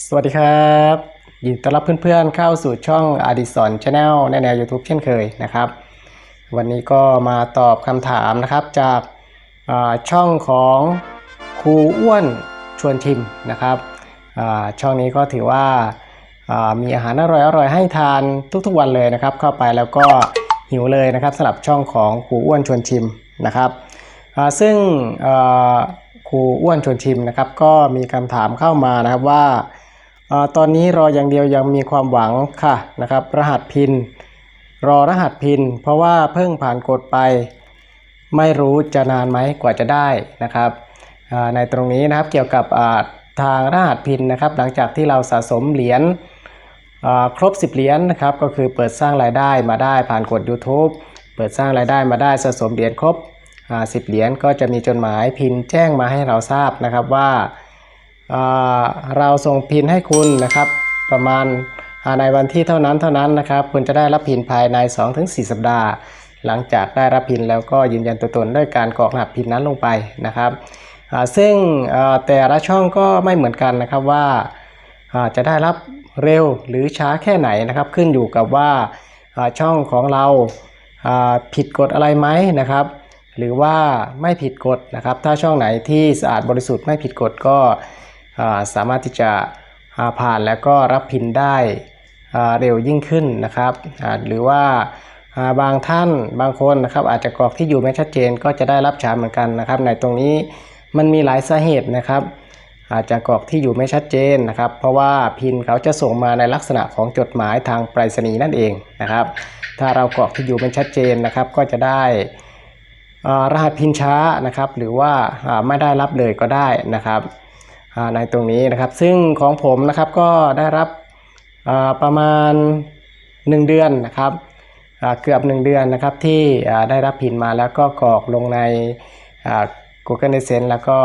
สวัสดีครับยินดีต้อนรับเพื่อนๆเข้าสู่ช่องอดิสรชาแนลในแนว YouTube เช่นเคยนะครับ วันนี้ก็มาตอบคำถามนะครับจากาช่องของครูอ้วนชวนชิมนะครับช่องนี้ก็ถือว่าามีอาหารอร่อยๆให้ทานทุกๆวันเลยนะครับ เข้าไปแล้วก็หิวเลยนะครับสำหรับช่องของครูอ้วนชวนชิมนะครับซึ่งครูอ้วนชวนชิมนะครับ ก็มีคำถามเข้ามานะครับว่าา ตอนนี้รออย่างเดียวยังมีความหวังค่ะนะครับรหัสพิน รอรหัสพิน เพราะว่าเพิ่งผ่านกฎไป ไม่รู้จะนานไหมกว่าจะได้นะครับในตรงนี้นะครับเกี่ยวกับทางรหัสพินนะครับ หลังจากที่เราสะสมเหรียญครบ 10 เหรียญนะครับก็คือเปิดสร้างรายได้มาได้ผ่านกด YouTube เปิดสร้างรายได้มาได้สะสมเหรียญครบ 10 เหรียญก็จะมีจดหมายพินแจ้งมาให้เราทราบนะครับว่า เราส่งพินให้คุณนะครับ ประมาณาในวันที่เท่านั้นเท่านั้นนะครับ คุณจะได้รับพินภายใน 2-4 สัปดาห์ หลังจากได้รับพินแล้วก็ยืนยันตัวตนด้วยการกรอกรหัสพินนั้นลงไปนะครับซึ่งแต่ละช่องก็ไม่เหมือนกันนะครับว่าาจะได้รับเร็วหรือช้าแค่ไหนนะครับ ขึ้นอยู่กับว่าาช่องของเราาผิดกฎอะไรไหมนะครับ หรือว่าไม่ผิดกฎนะครับ ถ้าช่องไหนที่สะอาดบริสุทธิ์ไม่ผิดกฎก็ สามารถที่จะาผ่านแล้วก็รับพินได้เร็วยิ่งขึ้นนะครับหรือว่าาบางท่านบางคนนะครับอาจจะกรอกที่อยู่ไม่ชัดเจนก็จะได้รับช้าเหมือนกันนะครับ ในตรงนี้มันมีหลายสาเหตุนะครับ อาจจะกรอกที่อยู่ไม่ชัดเจนนะครับ เพราะว่าพินเขาจะส่งมาในลักษณะของจดหมายทางไปรษณีย์นั่นเองนะครับ ถ้าเรากรอกที่อยู่ไม่ชัดเจนนะครับ ก็จะได้รหัสพินช้านะครับ หรือว่าไม่ได้รับเลยก็ได้นะครับ ในตรงนี้นะครับ ซึ่งของผมนะครับก็ได้รับประมาณ 1 เดือนนะครับเกือบ 1 เดือนนะครับที่ได้รับพินมาแล้วก็กรอกลงใน Google Adsense แล้วก็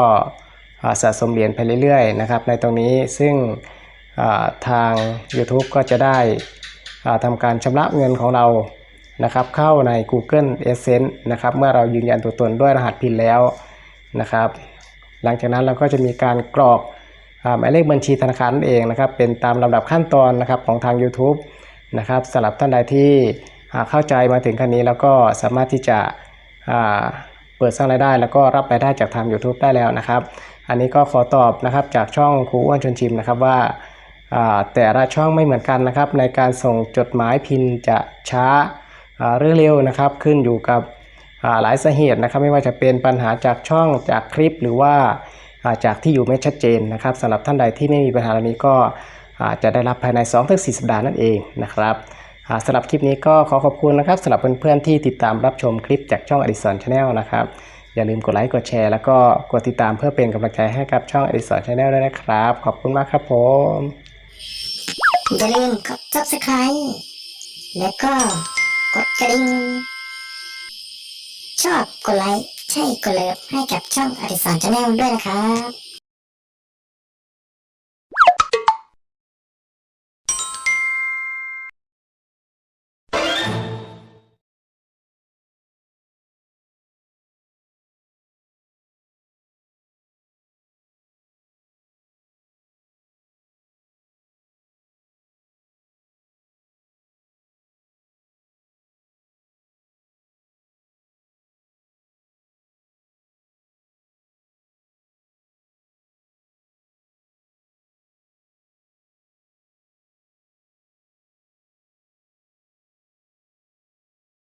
สะสมเหรียญไปเรื่อยๆนะครับในตรงนี้ซึ่งทาง YouTube ก็จะได้ทำการชำระเงินของเรานะครับเข้าใน Google Adsense นะครับเมื่อเรายืนยันตัวตนด้วยรหัสพินแล้วนะครับ หลังจากนั้นเราก็จะมีการกรอกหมายเลขบัญชีธนาคารนั่นเองนะครับ เป็นตามลำดับขั้นตอนนะครับของทาง YouTube นะครับสำหรับท่านใดที่เข้าใจมาถึงขั้นนี้แล้วก็สามารถที่จะเปิดสร้างรายได้ แล้วก็รับรายได้จากทาง YouTube ได้แล้วนะครับ อันนี้ก็ขอตอบนะครับจากช่องครูอ้วนชวนชิมนะครับว่าแต่ละช่องไม่เหมือนกันนะครับ ในการส่งจดหมายพินจะช้าหรือเร็วนะครับ ขึ้นอยู่กับ หลายสาเหตุนะครับไม่ว่าจะเป็นปัญหาจากช่องจากคลิปหรือว่าจากที่อยู่ไม่ชัดเจนนะครับสำหรับท่านใดที่ไม่มีปัญหาเหล่านี้ก็จะได้รับภายใน 2-4 สัปดาห์นั่นเองนะครับสำหรับคลิปนี้ก็ขอขอบคุณนะครับสำหรับเพื่อนๆที่ติดตามรับชมคลิปจากช่องอดิสรชาแนลนะครับอย่าลืมกดไลค์กดแชร์แล้วก็กดติดตามเพื่อเป็นกำลังใจให้กับช่องอดิสรชาแนลด้วยนะครับ ขอบคุณมากครับผมอย่าลืมกด subscribe แล้วก็กดกระดิ่ง ชอบกดไลค์ใช่กดเลิฟให้กับช่องอดิสรชาแนลด้วยนะครับ